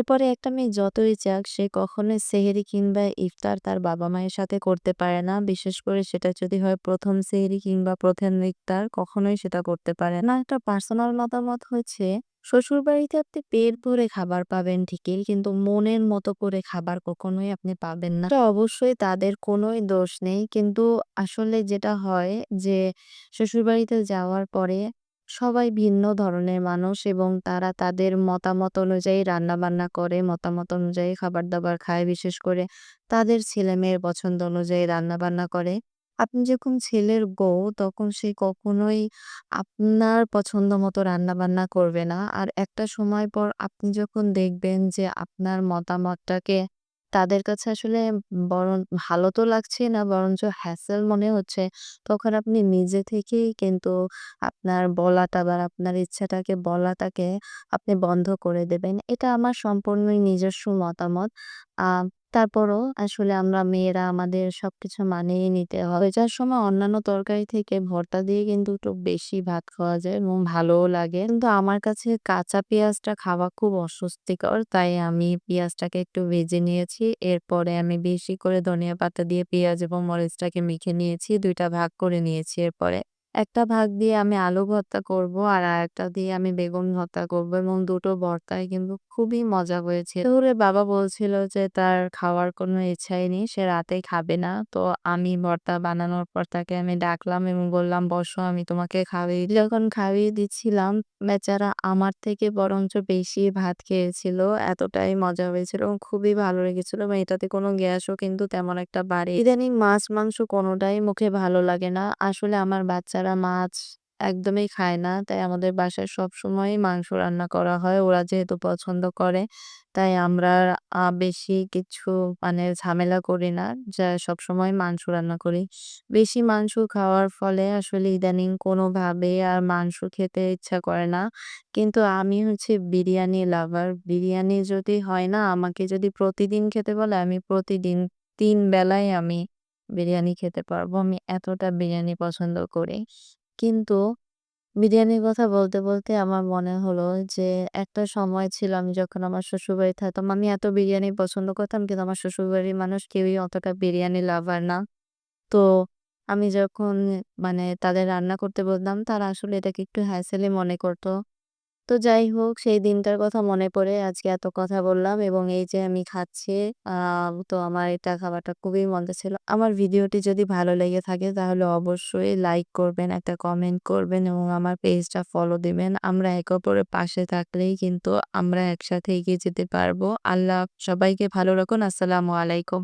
এরপরে একটা মেয়ে যতই চাক সে কখনোই সেহরি কিংবা ইফতার তার বাবা-মায়ের সাথে করতে পারে না। বিশেষ করে সেটা যদি হয় প্রথম সেহরি কিংবা ১ম ইফতার, কখনোই সেটা করতে পারে না। একটা পার্সোনাল মতামত হচ্ছে, শ্বশুরবাড়িতে আপনি পেট ভরে খাবার পাবেন ঠিকই, কিন্তু মনের মতো করে খাবার কখনোই আপনি পাবেন না। অবশ্যই তাদের কোনোই দোষ নেই। কিন্তু আসলে যেটা হয় যে, শ্বশুরবাড়িতে যাওয়ার পরে সবাই ভিন্ন ধরনের মানুষ এবং তারা তাদের মতামত অনুযায়ী রান্নাবান্না করে, মতামত অনুযায়ী খাবার-দাবার খায়। বিশেষ করে তাদের ছেলে-মেয়ের পছন্দ অনুযায়ী রান্নাবান্না করে। আপনি যখন ছেলের বউ তখন সে কখনোই আপনার পছন্দ মতো রান্নাবান্না করবে না। আর একটা সময় পর আপনি যখন দেখবেন যে আপনার মতামতটাকে তাদের কাছে আসলে বরং ভালো তো লাগছেই না বরঞ্চ হ্যাসেল মনে হচ্ছে, তখন আপনি নিজে থেকেই কিন্তু আপনার বলাটা বা আপনার ইচ্ছাটাকে বলাটাকে আপনি বন্ধ করে দেবেন। এটা আমার সম্পূর্ণই নিজস্ব মতামত। তারপরও আসলে আমরা মেয়েরা আমাদের সবকিছু মানিয়ে নিতে হবে যার সময় অন্যান্য তরকারি থেকে ভর্তা দিয়ে কিন্তু একটু বেশি ভাত খাওয়া যায় এবং ভালোও লাগে। কিন্তু আমার কাছে কাঁচা পেঁয়াজটা খাওয়া খুব অস্বস্তিকর। তাই আমি পেঁয়াজটাকে একটু ভেজে নিয়েছি। এরপরে আমি বেশি করে ধনিয়া পাতা দিয়ে পেঁয়াজ এবং মরিচটাকে মেখে নিয়েছি। দুইটা ভাগ করে নিয়েছি এরপরে। একটা ভাগ দিয়ে আমি আলু ভর্তা করব আর আরেকটা দিয়ে আমি বেগুন ভর্তা করব এবং দুটো ভর্তাই কিন্তু খুবই মজা হয়েছিল। দুপুরে বাবা বলছিল যে তার খাওয়ার কোনো ইচ্ছাই নেই। সে রাতেই খাবে না। তো আমি ভর্তা বানানোর পর তাকে আমি ডাকলাম এবং বললাম, "বসো আমি তোমাকে খাইয়ে দিই।" যখন খাইয়ে দিচ্ছিলাম বেচারা আমার থেকে বরঞ্চ বেশি ভাত খেয়েছিল। এতটাই মজা হয়েছিল এবং খুবই ভালো লেগেছিল এবং এটাতে কোনো গ্যাসও কিন্তু তেমন একটা বাড়ে ইদানিং মাছ, মাংস কোনোটাই মুখে ভালো লাগে না। আসলে আমার বাচ্চারা মাছ একদমই খায় না। তাই আমাদের বাসায় সবসময়ই মাংস রান্না করা হয়। ওরা যেহেতু পছন্দ করে, তাই আমরা বেশি কিছু মানে ঝামেলা করি না। যা সবসময় মাংস রান্না করি। বেশি মাংস খাওয়ার ফলে আসলে ইদানিং কোনোভাবে আর মাংস খেতে ইচ্ছা করে না। কিন্তু আমি হচ্ছে বিরিয়ানি লাভার। বিরিয়ানি যদি হয় না, আমাকে যদি প্রতিদিন খেতে বলে, আমি প্রতিদিন ৩ বেলাই আমি বিরিয়ানি খেতে পারব। আমি এতটা বিরিয়ানি পছন্দ করি। কিন্তু বিরিয়ানির কথা বলতে, বলতে আমার মনে হলো যে একটা সময় ছিল আমি যখন আমার শ্বশুরবাড়ি থাকতাম আমি এত বিরিয়ানি পছন্দ করতাম কিন্তু আমার শ্বশুরবাড়ির মানুষ কেউই অতটা বিরিয়ানি লাভার না। তো আমি যখন মানে তাদের রান্না করতে বলতাম তারা আসলে এটাকে একটু হ্যাসেলই মনে করত। তো যাই হোক সেই দিনটার কথা মনে পড়ে আজকে এত কথা বললাম এবং এই যে আমি খাচ্ছি তো আমার এটা খাবারটা খুবই মজা ছিল। আমার ভিডিওটি যদি ভালো লেগে থাকে তাহলে অবশ্যই লাইক করবেন, একটা কমেন্ট করবেন এবং আমার পেজটা ফলো দিবেন। আমরা একে অপরের পাশে থাকলেই কিন্তু আমরা একসাথে এগিয়ে যেতে পারব। আল্লাহ সবাইকে ভালো রাখুন। আসসালামু আলাইকুম।